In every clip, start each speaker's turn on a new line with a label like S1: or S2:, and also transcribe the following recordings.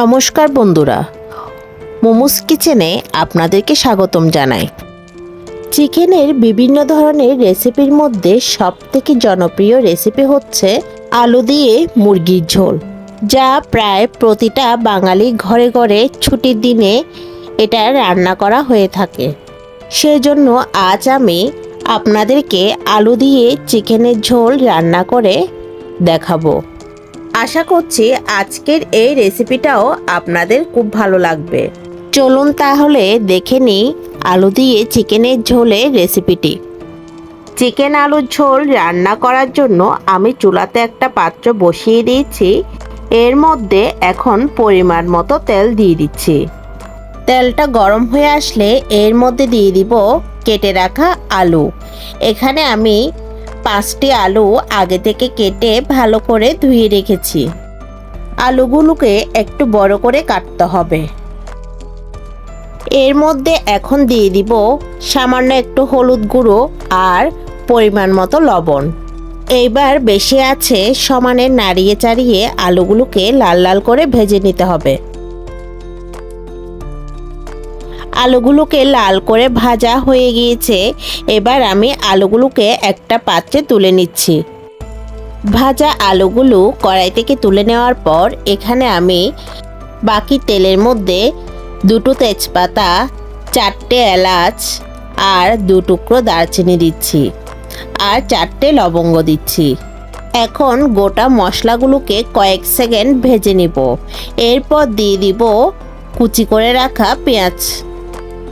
S1: নমস্কার বন্ধুরা। মোমোস কিচেনে আপনাদেরকে স্বাগতম জানাই। চিকেনের বিভিন্ন ধরনের রেসিপির মধ্যে সবথেকে জনপ্রিয় রেসিপি হচ্ছে আলু দিয়ে মুরগির ঝোল, যা প্রায় প্রতিটা বাঙালি ঘরে ঘরে ছুটির দিনে এটা রান্না করা হয়ে থাকে। সেজন্য আজ আমি আপনাদেরকে আলু দিয়ে চিকেনের ঝোল রান্না করে দেখাবো। আশা করছি আজকের এই রেসিপিটাও আপনাদের খুব ভালো লাগবে। চলুন তাহলে দেখে নিই আলু দিয়ে চিকেনের ঝোলের রেসিপিটি চিকেন আলুর ঝোল রান্না করার জন্য আমি চুলাতে একটা পাত্র বসিয়ে দিয়েছি। এর মধ্যে এখন পরিমাণ মতো তেল দিয়ে দিচ্ছি। তেলটা গরম হয়ে আসলে এর মধ্যে দিয়ে দিব কেটে রাখা আলু। এখানে আমি পাঁচটি আলু আগে থেকে কেটে ভালো করে ধুয়ে রেখেছি। আলুগুলোকে একটু বড় করে কাটতে হবে। এর মধ্যে এখন দিয়ে দিব সামান্য একটু হলুদ গুঁড়ো আর পরিমাণ মতো লবণ। এইবার বেশি আছে সমানে নাড়িয়ে চাড়িয়ে আলুগুলোকে লাল লাল করে ভেজে নিতে হবে। আলুগুলোকে লাল করে ভাজা হয়ে গিয়েছে। এবার আমি আলুগুলোকে একটা পাত্রে তুলে নিচ্ছি। ভাজা আলুগুলো কড়াই থেকে তুলে নেওয়ার পর এখানে আমি বাকি তেলের মধ্যে দুটো তেজপাতা, চারটে এলাচ আর দু টুকরো দারচিনি দিচ্ছি আর চারটে লবঙ্গ দিচ্ছি। এখন গোটা মশলাগুলোকে কয়েক সেকেন্ড ভেজে নিব। এরপর দিয়ে দিব কুচি করে রাখা পেঁয়াজ।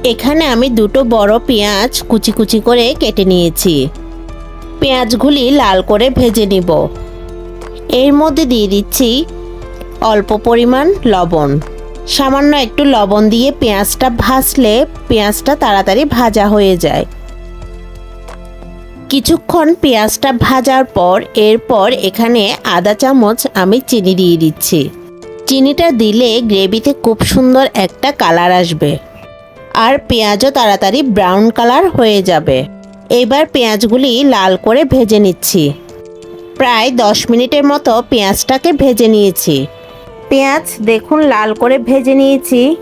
S1: এখানে আমি দুটো বড় পেঁয়াজ কুচি কুচি করে কেটে নিয়েছি। পেঁয়াজগুলি লাল করে ভেজে নিব। এর মধ্যে দিয়ে দিচ্ছি অল্প পরিমাণ লবণ। সামান্য একটু লবণ দিয়ে পেঁয়াজটা ভাজলে পেঁয়াজটা তাড়াতাড়ি ভাজা হয়ে যায়। কিছুক্ষণ পেঁয়াজটা ভাজার পর এরপর এখানে আধা চামচ আমি চিনি দিয়ে দিচ্ছি। চিনিটা দিলে গ্রেভিতে খুব সুন্দর একটা কালার আসবে। আর পেঁয়াজও তাড়াতাড়ি ব্রাউন কালার হয়ে যাবে। এবার পেঁয়াজগুলি লাল করে ভেজে নিচ্ছি। প্রায় দশ মিনিটের মতো পেঁয়াজটাকে ভেজে নিয়েছি। পেঁয়াজ দেখুন লাল করে ভেজে নিয়েছি।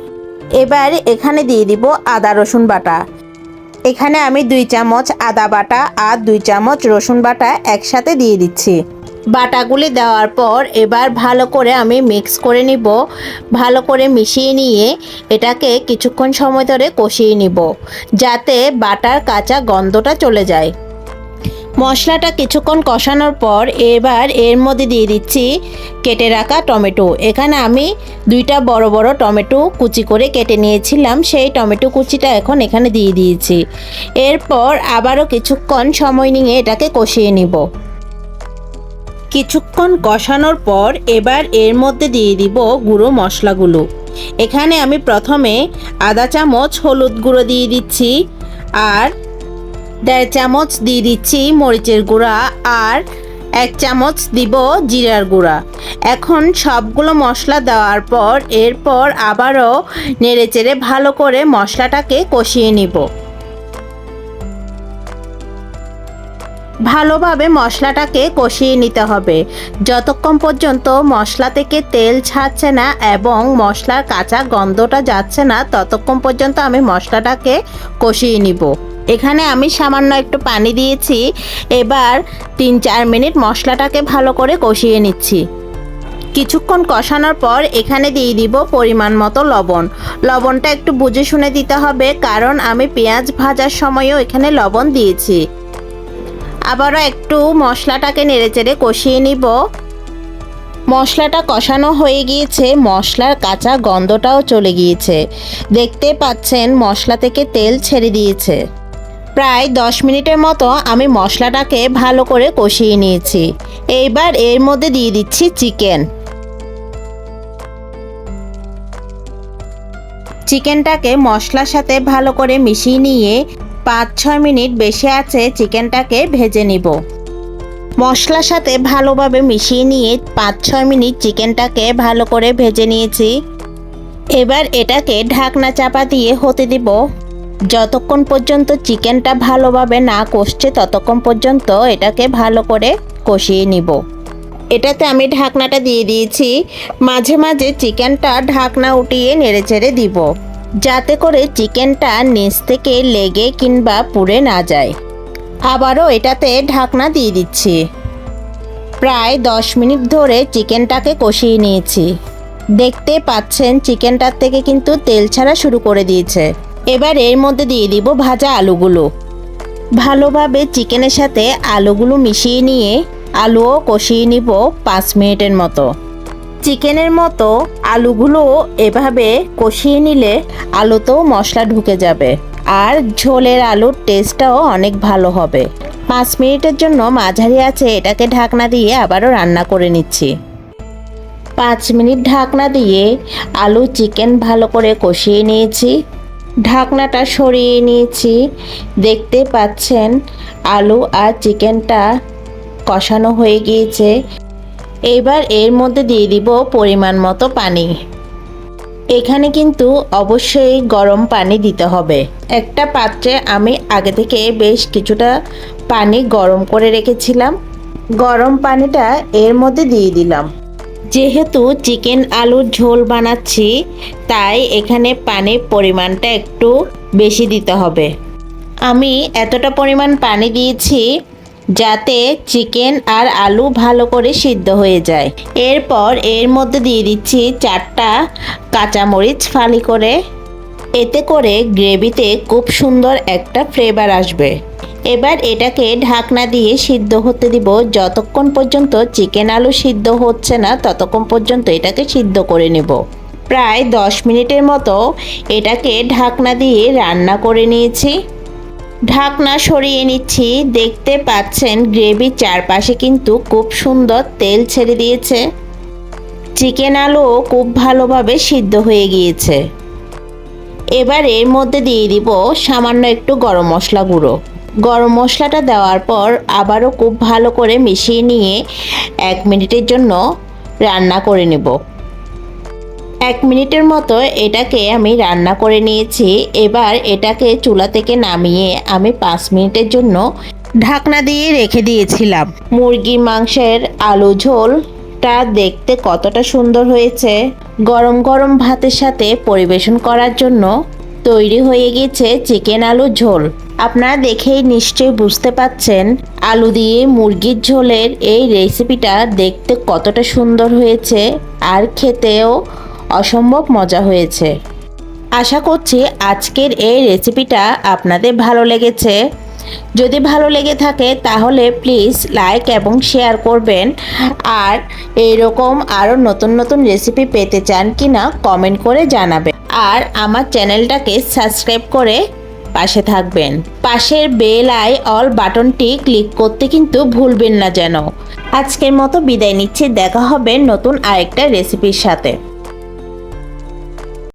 S1: এবার এখানে দিয়ে দিব আদা রসুন বাটা। এখানে আমি দুই চামচ আদা বাটা আর দুই চামচ রসুন বাটা একসাথে দিয়ে দিচ্ছি। বাটাগুলি দেওয়ার পর এবার ভালো করে আমি মিক্স করে নিব। ভালো করে মিশিয়ে নিয়ে এটাকে কিছুক্ষণ সময় ধরে কষিয়ে নিব, যাতে বাটার কাঁচা গন্ধটা চলে যায়। মশলাটা কিছুক্ষণ কষানোর পর এবার এর মধ্যে দিয়ে দিচ্ছি কেটে রাখা টমেটো। এখানে আমি দুইটা বড় বড় টমেটো কুচি করে কেটে নিয়েছিলাম, সেই টমেটো কুচিটা এখন এখানে দিয়ে দিয়েছি। এরপর আবারও কিছুক্ষণ সময় নিয়ে এটাকে কষিয়ে নিব। কিছুক্ষণ কষানোর পর এবার এর মধ্যে দিয়ে দিব গুঁড়ো মশলাগুলো। এখানে আমি প্রথমে আধা চামচ হলুদ গুঁড়ো দিয়ে দিচ্ছি আর দেড় চামচ দিয়ে দিচ্ছি মরিচের গুঁড়া আর এক চামচ দিব জিরার গুঁড়া। এখন সবগুলো মশলা দেওয়ার পর এরপর আবারও নেড়েচেড়ে ভালো করে মশলাটাকে কষিয়ে নিব। ভালোভাবে মশলাটাকে কষিয়ে নিতে হবে। যতক্ষণ পর্যন্ত মশলা থেকে তেল ছাড়ছে না এবং মশলার কাঁচা গন্ধটা যাচ্ছে না, ততক্ষণ পর্যন্ত আমি মশলাটাকে কষিয়ে নিব। এখানে আমি সামান্য একটু পানি দিয়েছি। এবার তিন চার মিনিট মশলাটাকে ভালো করে কষিয়ে নিচ্ছি। কিছুক্ষণ কষানোর পর এখানে দিয়ে দিব পরিমাণ মতো লবণ। লবণটা একটু বুঝে শুনে দিতে হবে, কারণ আমি পেঁয়াজ ভাজার সময়ও এখানে লবণ দিয়েছি। আবারও একটু মশলাটাকে নেড়েচেড়ে কষিয়ে নিব। মশলাটা কষানো হয়ে গিয়েছে, মশলার কাঁচা গন্ধটাও চলে গিয়েছে। দেখতে পাচ্ছেন মশলা থেকে তেল ছেড়ে দিয়েছে। প্রায় দশ মিনিটের মতো আমি মশলাটাকে ভালো করে কষিয়ে নিয়েছি। এইবার এর মধ্যে দিয়ে দিচ্ছি চিকেন। চিকেনটাকে মশলার সাথে ভালো করে মিশিয়ে নিয়ে পাঁচ ছয় মিনিট বেশি আছে চিকেনটাকে ভেজে নিব। মশলার সাথে ভালোভাবে মিশিয়ে নিয়ে পাঁচ ছয় মিনিট চিকেনটাকে ভালো করে ভেজে নিয়েছি। এবার এটাকে ঢাকনা চাপা দিয়ে হতে দিব। যতক্ষণ পর্যন্ত চিকেনটা ভালোভাবে না কষছে, ততক্ষণ পর্যন্ত এটাকে ভালো করে কষিয়ে নিব। এটাতে আমি ঢাকনাটা দিয়ে দিয়েছি। মাঝে মাঝে চিকেনটা ঢাকনা উঠিয়ে নেড়েচেড়ে দিব। যাতে করে চিকেনটা নিচ থেকে লেগে কিংবা পুড়ে না যায়। আবারও এটাতে ঢাকনা দিয়ে দিচ্ছি। প্রায় দশ মিনিট ধরে চিকেনটাকে কষিয়ে নিয়েছি। দেখতে পাচ্ছেন, চিকেনটার থেকে কিন্তু তেল ছাড়া শুরু করে দিয়েছে। এবার এর মধ্যে দিয়ে দিব ভাজা আলুগুলো। ভালোভাবে চিকেনের সাথে আলুগুলো মিশিয়ে নিয়ে আলুও কষিয়ে নিব পাঁচ মিনিটের মতো। চিকেনের মতো আলুগুলো এভাবে কষিয়ে নিলে আলুতেও মশলা ঢুকে যাবে। আর ঝোলের আলুর টেস্টটাও অনেক ভালো হবে। পাঁচ মিনিটের জন্য মাঝারি আছে, এটাকে ঢাকনা দিয়ে আবারও রান্না করে নিচ্ছি। পাঁচ মিনিট ঢাকনা দিয়ে আলু চিকেন ভালো করে কষিয়ে নিয়েছি। ঢাকনাটা সরিয়ে নিয়েছি। দেখতে পাচ্ছেন, আলু আর চিকেনটা কষানো হয়ে গিয়েছে। এবার এর মধ্যে দিয়ে দিব পরিমাণ মতো পানি। এখানে কিন্তু অবশ্যই গরম পানি দিতে হবে। একটা পাত্রে আমি আগে থেকে বেশ কিছুটা পানি গরম করে রেখেছিলাম। গরম পানিটা এর মধ্যে দিয়ে দিলাম। যেহেতু চিকেন আলুর ঝোল বানাচ্ছি, তাই এখানে পানির পরিমাণটা একটু বেশি দিতে হবে। আমি এতটা পরিমাণ পানি দিয়েছি যাতে চিকেন আর আলু ভালো করে সিদ্ধ হয়ে যায়। এরপর এর মধ্যে দিয়ে দিচ্ছি চারটা কাঁচামরিচ ফালি করে। এতে করে গ্রেভিতে খুব সুন্দর একটা ফ্লেভার আসবে। এবার এটাকে ঢাকনা দিয়ে সিদ্ধ হতে দিব। যতক্ষণ পর্যন্ত চিকেন আলু সিদ্ধ হচ্ছে না, ততক্ষণ পর্যন্ত এটাকে সিদ্ধ করে নেব। প্রায় দশ মিনিটের মতো এটাকে ঢাকনা দিয়ে রান্না করে নিয়েছি। ঢাকনা সরিয়ে নিচ্ছি। দেখতে পাচ্ছেন গ্রেভির চারপাশে কিন্তু খুব সুন্দর তেল ছেড়ে দিয়েছে। চিকেন আলুও খুব ভালোভাবে সিদ্ধ হয়ে গিয়েছে। এবার এর মধ্যে দিয়ে দিব সামান্য একটু গরম মশলা গুঁড়ো। গরম মশলাটা দেওয়ার পর আবারও খুব ভালো করে মিশিয়ে নিয়ে এক মিনিটের জন্য রান্না করে নেব। এক মিনিটের মতো এটাকে আমি রান্না করে নিয়েছি। এবার এটাকে চুলা থেকে নামিয়ে আমি পাঁচ মিনিটের জন্য ঢাকনা দিয়ে রেখে দিয়েছিলাম। মুরগির মাংসের আলু ঝোলটা দেখতে কতটা সুন্দর হয়েছে। গরম গরম ভাতের সাথে পরিবেশন করার জন্য তৈরি হয়ে গেছে চিকেন আলু ঝোল। আপনারা দেখেই নিশ্চয়ই বুঝতে পাচ্ছেন আলু দিয়ে মুরগির ঝোলের এই রেসিপিটা দেখতে কতটা সুন্দর হয়েছে। আর খেতেও অসম্ভব মজা হয়েছে। আশা করছি আজকের এই রেসিপিটা আপনাদের ভালো লেগেছে। যদি ভালো লেগে থাকে তাহলে প্লিজ লাইক এবং শেয়ার করবেন। আর এইরকম আরও নতুন নতুন রেসিপি পেতে চান কি না কমেন্ট করে জানাবেন। আর আমার চ্যানেলটাকে সাবস্ক্রাইব করে পাশে থাকবেন। পাশের বেল আই অল বাটনটি ক্লিক করতে কিন্তু ভুলবেন না যেন। আজকের মতো বিদায় নিচ্ছি। দেখা হবে নতুন আরেকটা রেসিপির সাথে।